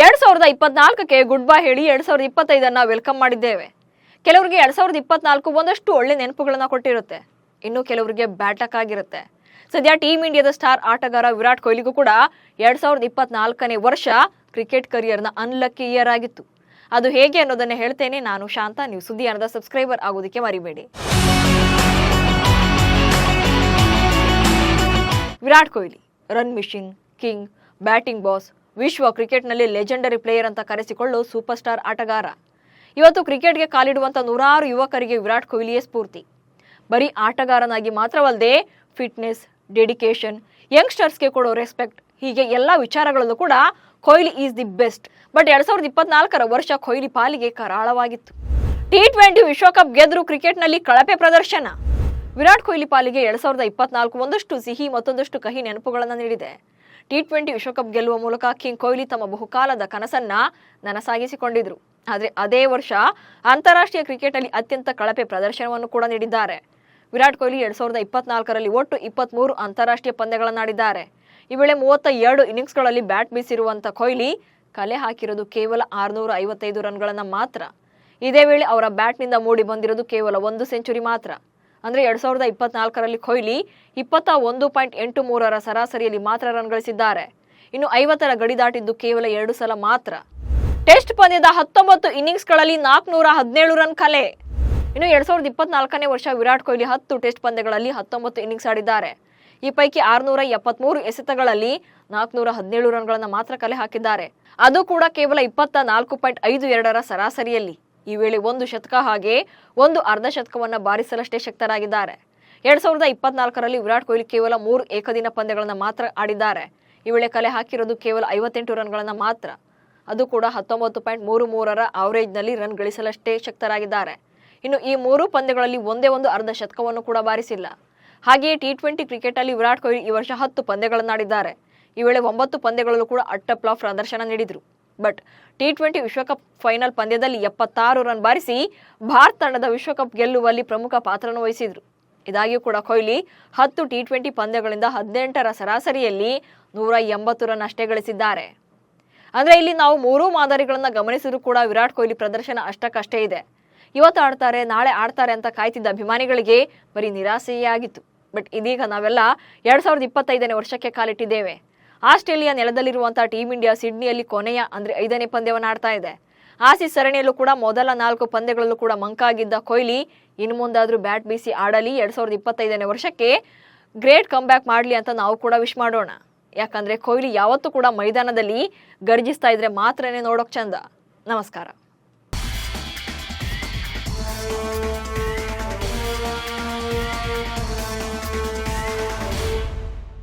ಎರಡ್ ಸಾವಿರದ ಇಪ್ಪತ್ನಾಲ್ಕಕ್ಕೆ good bye ಹೇಳಿ ಎರಡ್ ಸಾವಿರದ ಇಪ್ಪತ್ತೈದನ್ನ ವೆಲ್ಕಮ್ ಮಾಡಿದ್ದೇವೆ. ಕೆಲವರಿಗೆ ಎರಡ್ ಸಾವಿರದ ಇಪ್ಪತ್ನಾಲ್ಕು ಒಂದಷ್ಟು ಒಳ್ಳೆ ನೆನಪುಗಳನ್ನ ಕೊಟ್ಟಿರುತ್ತೆ. ಇನ್ನು ಕೆಲವರಿಗೆ ಬ್ಯಾಟಕ್ ಆಗಿರುತ್ತೆ. ಸದ್ಯ ಟೀಮ್ ಇಂಡಿಯಾದ ಸ್ಟಾರ್ ಆಟಗಾರ ವಿರಾಟ್ ಕೊಹ್ಲಿಗೂ ಕೂಡ ಎರಡ್ ಸಾವಿರದ ಇಪ್ಪತ್ನಾಲ್ಕನೇ ವರ್ಷ ಕ್ರಿಕೆಟ್ ಕರಿಯರ್ನ ಅನ್ಲಕ್ಕಿ ಇಯರ್ ಆಗಿತ್ತು. ಅದು ಹೇಗೆ ಅನ್ನೋದನ್ನ ಹೇಳ್ತೇನೆ ನಾನು ಶಾಂತ, ನೀವು ಸುದ್ದಿ ಅನ್ನದ ಸಬ್ಸ್ಕ್ರೈಬರ್ ಆಗೋದಕ್ಕೆ ಮರಿಬೇಡಿ. Virat Kohli run machine king batting boss ವಿಶ್ವ ಕ್ರಿಕೆಟ್ನಲ್ಲಿ ಲೆಜೆಂಡರಿ ಪ್ಲೇಯರ್ ಅಂತ ಕರೆಸಿಕೊಳ್ಳೋ ಸೂಪರ್ ಸ್ಟಾರ್ ಆಟಗಾರ. ಇವತ್ತು ಕ್ರಿಕೆಟ್ಗೆ ಕಾಲಿಡುವಂಥ ನೂರಾರು ಯುವಕರಿಗೆ ವಿರಾಟ್ ಕೊಹ್ಲಿಯೇ ಸ್ಫೂರ್ತಿ. ಬರೀ ಆಟಗಾರನಾಗಿ ಮಾತ್ರವಲ್ಲದೆ ಫಿಟ್ನೆಸ್ ಡೆಡಿಕೇಶನ್ ಯಂಗ್ಸ್ಟರ್ಸ್ಗೆ ಕೊಡೋ ರೆಸ್ಪೆಕ್ಟ್, ಹೀಗೆ ಎಲ್ಲ ವಿಚಾರಗಳಲ್ಲೂ ಕೂಡ Kohli is the best. But ಎರಡ್ ಸಾವಿರದ ಇಪ್ಪತ್ನಾಲ್ಕರ ವರ್ಷ ಕೊಹ್ಲಿ ಪಾಲಿಗೆ ಕರಾಳವಾಗಿತ್ತು. ಟಿ ಟ್ವೆಂಟಿ ವಿಶ್ವಕಪ್ ಗೆದ್ರು ಕ್ರಿಕೆಟ್ನಲ್ಲಿ ಕಳಪೆ ಪ್ರದರ್ಶನ. ವಿರಾಟ್ ಕೊಹ್ಲಿ ಪಾಲಿಗೆ ಎರಡ್ ಸಾವಿರದ ಇಪ್ಪತ್ನಾಲ್ಕು ಒಂದಷ್ಟು ಸಿಹಿ ಮತ್ತೊಂದಷ್ಟು ಕಹಿ ನೆನಪುಗಳನ್ನು ನೀಡಿದೆ. ಟಿ ಟ್ವೆಂಟಿ ವಿಶ್ವಕಪ್ ಗೆಲ್ಲುವ ಮೂಲಕ ಕಿಂಗ್ ಕೊಹ್ಲಿ ತಮ್ಮ ಬಹುಕಾಲದ ಕನಸನ್ನ ನನಸಾಗಿಸಿಕೊಂಡಿದ್ರು. ಆದರೆ ಅದೇ ವರ್ಷ ಅಂತಾರಾಷ್ಟ್ರೀಯ ಕ್ರಿಕೆಟ್ನಲ್ಲಿ ಅತ್ಯಂತ ಕಳಪೆ ಪ್ರದರ್ಶನವನ್ನು ಕೂಡ ನೀಡಿದ್ದಾರೆ. ವಿರಾಟ್ ಕೊಹ್ಲಿ ಎರಡ್ ಸಾವಿರದ ಇಪ್ಪತ್ನಾಲ್ಕರಲ್ಲಿ ಒಟ್ಟು ಇಪ್ಪತ್ಮೂರು ಅಂತಾರಾಷ್ಟ್ರೀಯ ಪಂದ್ಯಗಳನ್ನಾಡಿದ್ದಾರೆ. ಈ ವೇಳೆ ಮೂವತ್ತ ಎರಡು ಇನ್ನಿಂಗ್ಸ್ಗಳಲ್ಲಿ ಬ್ಯಾಟ್ ಬೀಸಿರುವಂಥ ಕೊಹ್ಲಿ ಕಲೆ ಹಾಕಿರೋದು ಕೇವಲ ಆರುನೂರ ಐವತ್ತೈದು ರನ್ಗಳನ್ನು ಮಾತ್ರ. ಇದೇ ವೇಳೆ ಅವರ ಬ್ಯಾಟ್ನಿಂದ ಮೂಡಿ ಬಂದಿರೋದು ಕೇವಲ ಒಂದು ಸೆಂಚುರಿ ಮಾತ್ರ. ಅಂದ್ರೆ ಎರಡ್ ಸಾವಿರದ ಇಪ್ಪತ್ನಾಲ್ಕರಲ್ಲಿ ಕೊಹ್ಲಿ ಇಪ್ಪತ್ತ ಒಂದು ಪಾಯಿಂಟ್ ಎಂಟು ಮೂರರ ಸರಾಸರಿಯಲ್ಲಿ ಮಾತ್ರ ರನ್ ಗಳಿಸಿದ್ದಾರೆ. ಇನ್ನು ಐವತ್ತರ ಗಡಿ ದಾಟಿದ್ದು ಕೇವಲ ಎರಡು ಸಲ ಮಾತ್ರ. ಟೆಸ್ಟ್ ಪಂದ್ಯದ ಹತ್ತೊಂಬತ್ತು ಇನ್ನಿಂಗ್ಸ್ಗಳಲ್ಲಿ ನಾಲ್ಕುನೂರ ಹದಿನೇಳು ರನ್ ಕಲೆ. ಇನ್ನು ಎರಡ್ ಸಾವಿರದ ಇಪ್ಪತ್ನಾಲ್ಕನೇ ವರ್ಷ ವಿರಾಟ್ ಕೊಹ್ಲಿ ಹತ್ತು ಟೆಸ್ಟ್ ಪಂದ್ಯಗಳಲ್ಲಿ ಹತ್ತೊಂಬತ್ತು ಇನ್ನಿಂಗ್ಸ್ ಆಡಿದ್ದಾರೆ. ಈ ಪೈಕಿ ಆರುನೂರ ಎಪ್ಪತ್ಮೂರು ಎಸೆತಗಳಲ್ಲಿ ನಾಲ್ಕುನೂರ ಹದಿನೇಳು ರನ್ಗಳನ್ನು ಮಾತ್ರ ಕಲೆ ಹಾಕಿದ್ದಾರೆ. ಅದು ಕೂಡ ಕೇವಲ ಇಪ್ಪತ್ತ ನಾಲ್ಕು ಪಾಯಿಂಟ್ ಐದು ಎರಡರ ಸರಾಸರಿಯಲ್ಲಿ. ಈ ವೇಳೆ ಒಂದು ಶತಕ ಹಾಗೆ ಒಂದು ಅರ್ಧ ಶತಕವನ್ನು ಬಾರಿಸಲಷ್ಟೇ ಶಕ್ತರಾಗಿದ್ದಾರೆ. ಎರಡ್ ಸಾವಿರದ ಇಪ್ಪತ್ನಾಲ್ಕರಲ್ಲಿ ವಿರಾಟ್ ಕೊಹ್ಲಿ ಕೇವಲ ಮೂರು ಏಕದಿನ ಪಂದ್ಯಗಳನ್ನು ಮಾತ್ರ ಆಡಿದ್ದಾರೆ. ಈ ವೇಳೆ ಕಲೆ ಹಾಕಿರೋದು ಕೇವಲ ಐವತ್ತೆಂಟು ರನ್ಗಳನ್ನು ಮಾತ್ರ. ಅದು ಕೂಡ ಹತ್ತೊಂಬತ್ತು ಪಾಯಿಂಟ್ ಮೂರು ಮೂರರ ಆವರೇಜ್ನಲ್ಲಿ ರನ್ ಗಳಿಸಲಷ್ಟೇ ಶಕ್ತರಾಗಿದ್ದಾರೆ. ಇನ್ನು ಈ ಮೂರು ಪಂದ್ಯಗಳಲ್ಲಿ ಒಂದೇ ಒಂದು ಅರ್ಧ ಶತಕವನ್ನು ಕೂಡ ಬಾರಿಸಿಲ್ಲ. ಹಾಗೆಯೇ ಟಿ ಟ್ವೆಂಟಿ ಕ್ರಿಕೆಟಲ್ಲಿ ವಿರಾಟ್ ಕೊಹ್ಲಿ ಈ ವರ್ಷ ಹತ್ತು ಪಂದ್ಯಗಳನ್ನಾಡಿದ್ದಾರೆ. ಈ ವೇಳೆ ಒಂಬತ್ತು ಪಂದ್ಯಗಳಲ್ಲೂ ಕೂಡ ಅಟ್ಟಪ್ಲಾಫ್ ಪ್ರದರ್ಶನ ನೀಡಿದ್ರು. ಬಟ್ ಟಿ ಟ್ವೆಂಟಿ ವಿಶ್ವಕಪ್ ಫೈನಲ್ ಪಂದ್ಯದಲ್ಲಿ ಎಪ್ಪತ್ತಾರು ರನ್ ಬಾರಿಸಿ ಭಾರತ ತಂಡದ ವಿಶ್ವಕಪ್ ಗೆಲ್ಲುವಲ್ಲಿ ಪ್ರಮುಖ ಪಾತ್ರವನ್ನು ವಹಿಸಿದ್ರು. ಇದಾಗಿಯೂ ಕೂಡ ಕೊಹ್ಲಿ ಹತ್ತು ಟಿ ಟ್ವೆಂಟಿ ಪಂದ್ಯಗಳಿಂದ ಹದಿನೆಂಟರ ಸರಾಸರಿಯಲ್ಲಿ ನೂರ ಎಂಬತ್ತು ರನ್ ಅಷ್ಟೇ ಗಳಿಸಿದ್ದಾರೆ. ಅಂದ್ರೆ ಇಲ್ಲಿ ನಾವು ಮೂರೂ ಮಾದರಿಗಳನ್ನು ಗಮನಿಸಿದ್ರು ಕೂಡ ವಿರಾಟ್ ಕೊಹ್ಲಿ ಪ್ರದರ್ಶನ ಅಷ್ಟಕ್ಕಷ್ಟೇ ಇದೆ. ಇವತ್ತು ಆಡ್ತಾರೆ, ನಾಳೆ ಆಡ್ತಾರೆ ಅಂತ ಕಾಯ್ತಿದ್ದ ಅಭಿಮಾನಿಗಳಿಗೆ ಬರೀ ನಿರಾಸೆಯೇ ಆಗಿತ್ತು. ಬಟ್ ಇದೀಗ ನಾವೆಲ್ಲ ಎರಡು ಸಾವಿರದ ಇಪ್ಪತ್ತೈದನೇ ವರ್ಷಕ್ಕೆ ಕಾಲಿಟ್ಟಿದ್ದೇವೆ. ಆಸ್ಟ್ರೇಲಿಯಾ ನೆಲದಲ್ಲಿರುವಂತಹ ಟೀಂ ಇಂಡಿಯಾ ಸಿಡ್ನಿಯಲ್ಲಿ ಕೊನೆಯ, ಅಂದ್ರೆ ಐದನೇ ಪಂದ್ಯವನ್ನು ಆಡ್ತಾ ಇದೆ. ಆಸಿ ಸರಣಿಯಲ್ಲೂ ಕೂಡ ಮೊದಲ ನಾಲ್ಕು ಪಂದ್ಯಗಳಲ್ಲೂ ಕೂಡ ಮಂಕಾಗಿದ್ದ ಕೊಹ್ಲಿ, ಇನ್ನು ಮುಂದಾದ್ರೂ ಬ್ಯಾಟ್ ಬೀಸಿ ಆಡಲಿ. ಎರಡ್ ಸಾವಿರದ ಇಪ್ಪತ್ತೈದನೇ ವರ್ಷಕ್ಕೆ ಗ್ರೇಟ್ ಕಮ್ ಬ್ಯಾಕ್ ಮಾಡಲಿ ಅಂತ ನಾವು ಕೂಡ ವಿಶ್ ಮಾಡೋಣ. ಯಾಕಂದ್ರೆ ಕೊಹ್ಲಿ ಯಾವತ್ತೂ ಕೂಡ ಮೈದಾನದಲ್ಲಿ ಗರ್ಜಿಸ್ತಾ ಇದ್ರೆ ಮಾತ್ರನೇ ನೋಡೋಕ್ ಚಂದ. ನಮಸ್ಕಾರ.